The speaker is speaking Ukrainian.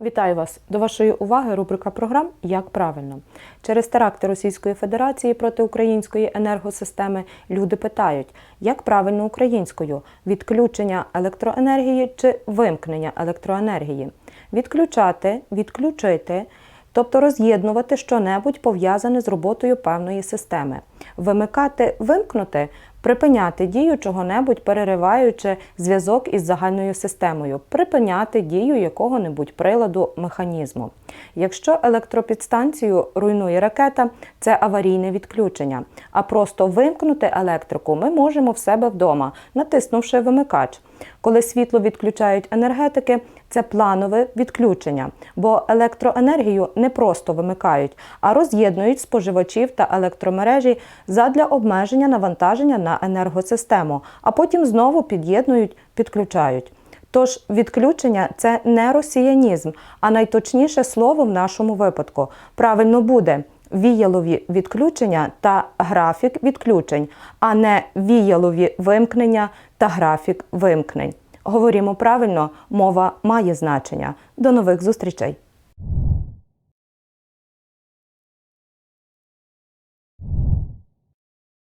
Вітаю вас! До вашої уваги рубрика програм Як правильно. Через теракти Російської Федерації проти української енергосистеми люди питають, як правильно українською відключення електроенергії чи вимкнення електроенергії. Відключати, відключити, тобто роз'єднувати щонебудь пов'язане з роботою певної системи. Вимикати, вимкнути припиняти дію чого-небудь, перериваючи зв'язок із загальною системою, припиняти дію якого-небудь приладу механізму. Якщо електропідстанцію руйнує ракета, це аварійне відключення. А просто вимкнути електрику ми можемо в себе вдома, натиснувши вимикач. Коли світло відключають енергетики, це планове відключення, бо електроенергію не просто вимикають, а роз'єднують споживачів та електромережі задля обмеження навантаження на енергосистему, а потім знову під'єднують, підключають. Тож відключення це не росіянізм, а найточніше слово в нашому випадку. Правильно буде віялові відключення та графік відключень, а не віялові вимкнення та графік вимкнень. Говоримо правильно, мова має значення. До нових зустрічей!